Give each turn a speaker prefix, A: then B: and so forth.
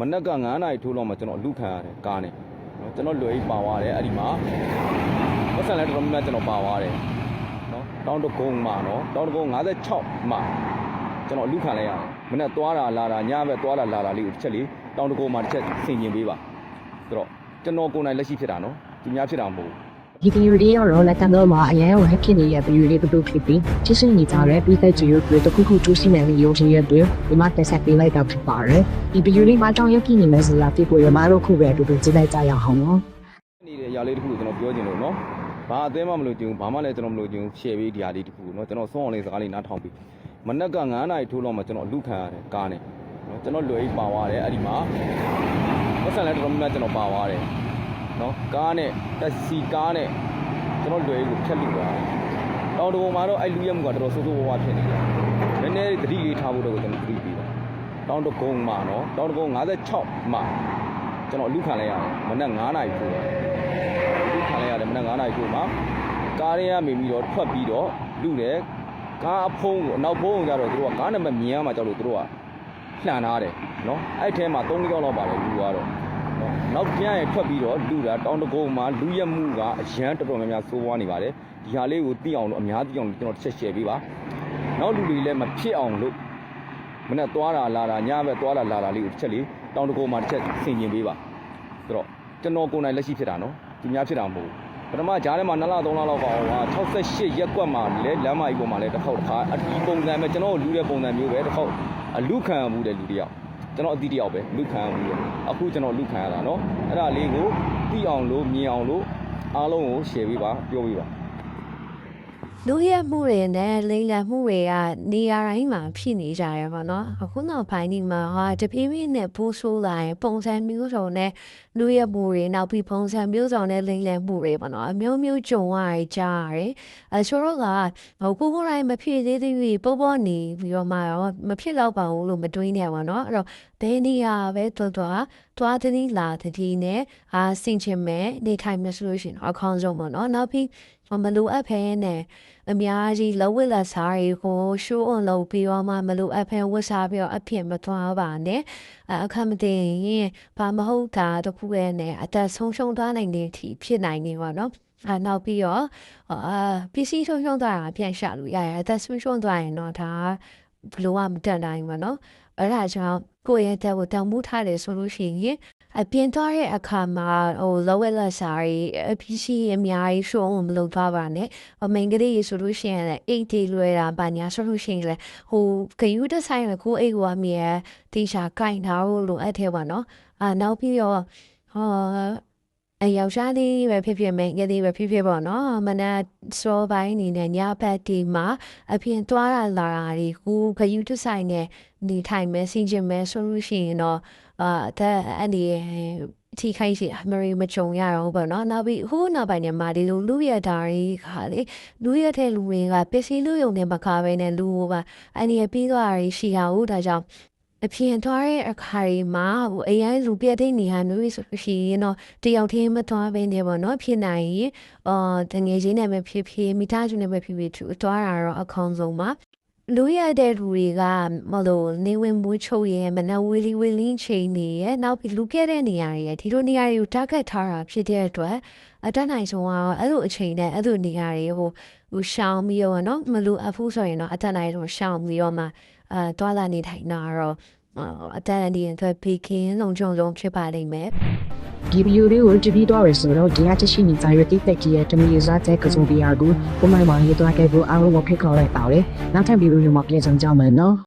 A: မနက်က9နာရီထိုးတော့မှကျွန်တော်အလူခံရတယ်ကားနဲ့နော်ကျွန်တော်လွယ်ကြီးပါသွားတယ်အဲ့ဒီမှာပတ်စံလည်းတော်တော်များများကျွန်တော်ပါသွားတယ်နော်တောင်းတကုန်းမှာနော်တောင်းတကုန်း56မှာကျွန်တော်အလူခံလိုက်ရတယ်မနေ့သွားတာလာတာညဘက်သွားတာလာတာလေးကိုတစ်ချက်လေးတောင်းတကုန်းမှာတစ်ချက်ဆင်ကျင်ပေးပါဆိုတော့ကျွန်တော်ကိုယ်တိုင်လက်ရှိဖြစ်တာနော်သူများဖြစ်တာမဟုတ်ဘူး
B: ဒီဗီဒီယိုလေးရောလက်ကတော့မှာအရင်ကဖြစ်နေတဲ့ဗီဒီယိုလေးတစ်ခုဖြစ်ပြီးချစ်စင်နေကြတဲ့ပြည်သက်ကြွေတွေတခုခုတူးစီမယ်လို့ယုံကြည်ရတဲ့ဒီမှာတက်ဆက်ပေးလိုက်တာဖြစ်ပါတယ်ဒီဗီဒီယိုလေးမှာတောင်းရပြနေမယ်ဆိုတာပြပေါ်ရမှာတော့ခုပဲအတူတူကြည့်လိုက်ကြရအောင်နော်
A: နေတဲ့အရာလေးတစ်ခုကိုကျွန်တော်ပြောချင်လို့နော်ဘာအသေးမှမလို့ကျင်ဘူးဘာမှလည်းကျွန်တော်မလို့ကျင်ဘူးရှယ်ပေးဒီဟာလေးတစ်ခုကိုနော်ကျွန်တော်ဆုံးအောင်လေးစကားလေးနားထောင်ပြီးမနက်က9နာရီထိုးတော့မှကျွန်တော်အလူခံရတယ်ကားနဲ့နော်ကျွန်တော်လွယ်ကြီးပါသွားတယ်အဲ့ဒီမှာပတ်စံလည်းတော်တော်များများကျွန်တော်ပါသွားတယ် နော်ကားနဲ့တက်စီကားနဲ့ကျွန်တော်လွယ်ကြီးကိုဖြတ်လိသွားတယ်တောင်တကုံမှာတော့အဲ့လူရမှုကတော်တော်ဆိုးဆိုးဝါးဝါးဖြစ်နေတယ်နည်းနည်းသတိလေးထားဖို့တော့ကျွန်တော်သတိပေးပါတောင်တကုံမှာနော်တောင်တကုံ56မှာကျွန်တော်အလူခံလိုက်ရတယ်မနက်9နာရီထိုးတယ်လူခံလိုက်ရတယ်မနက်9နာရီထိုးမှာကားရဲရမိပြီးတော့ထွက်ပြီးတော့လူတယ်ကားအဖုံးကိုအနောက်ဖုံးကိုကြတော့သူတို့ကကားနံပါတ်မြင်ရမှာကြောက်လို့သူတို့ကလှန်ထားတယ်နော်အဲ့ထဲမှာ3ကြောက်လောက်ပါတယ်လူကတော့ နော်နောက်ပြန်ရထွက်ပြီးတော့လူတာတောင်းတကုံမှာလူရက်မှုကအရန်တော်တော်များများစိုးဝါးနေပါတယ်ဒီဟာလေးကိုသိအောင်လို့အများသိအောင်လို့ကျွန်တော်တစ်ချက်ရှယ်ပေးပါနောက်လူတွေလည်းမဖြစ်အောင်လို့မနေ့သွားတာလာတာညဘက်သွားတာလာတာလေးကိုတစ်ချက်လေးတောင်းတကုံမှာတစ်ချက်ဆင်ကျင်ပေးပါဆိုတော့ကျွန်တော်ကိုယ်တိုင်လက်ရှိဖြစ်တာနော်သူများဖြစ်တာမဟုတ်ဘူးပထမဂျားထဲမှာ2လ3လလောက်ကောင်ဟာ68ရက်ကွက်မှာလဲလမ်းမကြီးပေါ်မှာလဲတစ်ခေါက်တစ်ခါအဒီပုံစံပဲကျွန်တော်တို့လူတဲ့ပုံစံမျိုးပဲတစ်ခေါက်အလူခံမှုတဲ့လူတစ်ယောက် ကျွန်တော်အတိတစ်ယောက်ပဲလူခံမှုတယ်အခုကျွန်တော်လူခံရတာเนาะအဲ့ဒါလေးကိုသိအောင်လို့မြင်အောင်လို့အားလုံးကို share ပေးပါပြောပေးပါ
C: လူရဲမှုတွေနဲ့လိမ်လည်မှုတွေကနေရာတိုင်းမှာဖြစ်နေကြရပါတော့အခုနောက်ပိုင်းဒီမှာဟာတပြေးပြေးနဲ့ပိုးဆိုးလာရင်ပုံစံမျိုးစုံနဲ့လူရဲမှုတွေနောက်ပြီးပုံစံမျိုးစုံနဲ့လိမ်လည်မှုတွေပေါ့နော်အမျိုးမျိုးကြုံရကြားရတယ်အဲဆိုတော့ကဟိုကိုကိုယ်တိုင်းမဖြစ်သေးသေးဘူးပေါ်ပေါ်နေပြီးတော့မှရောမဖြစ်တော့ပါဘူးလို့မတွေးနဲ့ပါနော်အဲ့တော့ဘယ်နေရာပဲတော်တော်သွားတတိလာတတိနဲ့အာစင်ချင်မဲ့နေထိုင်မယ်ဆိုလို့ရှိရင်အခေါင်းဆုံးပေါ့နော်နောက်ပြီး မလိုအပ်ဖဲနဲ့အများကြီးလဝက်လက်စားတွေကိုရှိုးအောင်လုပ်ပြီးတော့မှမလို့အဖန်ဝတ်စားပြီးတော့အဖြစ်မသွားပါနဲ့အအခက်မတင်ရင်ဘာမဟုတ်တာတခုရဲ့နဲ့အသက်ဆုံးရှုံးသွားနိုင်တဲ့အထိဖြစ်နိုင်နေပါတော့အာနောက်ပြီးတော့အာပစ္စည်းဆုံးရှုံးသွားတာပြန်ရှာလို့ရရအသက်ဆုံးရှုံးသွားရင်တော့ဒါဘလို့ကမတန်တိုင်းပါနော် အဲ့ဒါကြောင့်ကိုယ့်ရဲ့တက်ကိုတောင်းမှုထားတယ်ဆိုလို့ရှိရင်အပြင်သွားတဲ့အခါမှာဟိုလောဝက်လက်စားရီအပစ္စည်းအများကြီးရှုံးအောင်မလုပ်သွားပါနဲ့အမိန်ကလေးရေဆိုလို့ရှိရင်လည်းအိတ်တီလွယ်တာပါညာဆိုလို့ရှိရင်လည်းဟိုဂယူးတစ်ဆိုင်လည်းကိုအိတ်ကမြဲတီရှာကင်ထားလို့လိုအပ်သေးပါနော်အာနောက်ပြီးတော့ဟော အယောက်ျားလေးပဲဖြစ်ဖြစ်မိန်းကလေးပဲဖြစ်ဖြစ်ပေါ့နော်မနက်စောပိုင်းအနေနဲ့ညဘက်ဒီမှာအပြင်သွားတာလာတာဒီကိုဂယူးတစ်ဆိုင်နဲ့နေထိုင်မယ်စီးကျင်မယ်ဆိုလို့ရှိရင်တော့အာတဲ့အဲ့ဒီထိခိုက်စီအမရီမကြုံရတော့ဘောနော်နောက်ပြီးဟိုးနောက်ပိုင်းနေမှာဒီလိုလူရတာတွေခါလေလူရတဲ့လူတွေကပစ္စည်းလူယုံနဲ့မခါပဲနဲ့လူဟိုပါအန်ဒီပြီးသွားတာရှိရဟုတ်ဒါကြောင့် အပြင်သွားတဲ့အခါတွေမှာဟိုအရင်လူပြတဲ့နေဟာမျိုးဆိုလို့ရှိရင်တော့တယောက်တည်းမသွားဘဲနေပေါ့နော်ဖြစ်နိုင်ရင်အော်တငယ်ချင်းနဲ့ပဲဖြစ်ဖြစ်မိသားစုနဲ့ပဲဖြစ်ဖြစ်သူသွားတာတော့အခေါင်းဆုံးပါလူရတဲ့လူတွေကမလို့နေဝင်မှုချုပ်ရဲမနဝီလီဝီလင်းချိန်နေရဲနောက်ပြီးလူခဲ့တဲ့နေရာတွေရဲဒီလိုနေရာတွေကို target ထားတာဖြစ်တဲ့အတွက်အတက်နိုင်ဆုံးကတော့အဲ့လိုအချိန်နဲ့အဲ့လိုနေရာတွေဟိုဟိုရှောင်းပြီးတော့နော်မလူအဖူးဆိုရင်တော့အတက်နိုင်ဆုံးရှောင်းပြီးတော့မှ အဲတွာလာနေထိုင်တာတော့အတက်အန်ဒီအတွက်ဖေခင်လုံးကြုံလုံးဖြစ်ပါလိမ့်မယ်
B: ဒီဗီဒီယိုလေးကိုကြည့်ပြီးတော့ရဆိုတော့ဒီအချက်ရှိနေကြရတဲ့တက်ကြီးရဲ့တမီစားတဲ့ကစုံပြရကိုပုံမှန်ပါရေးသွားခဲ့ဖို့အားလုံးကိုဖိတ်ခေါ်လိုက်ပါတယ်နောက်ထပ်ဗီဒီယိုမှာပြန်ဆောင်ကြမယ်နော်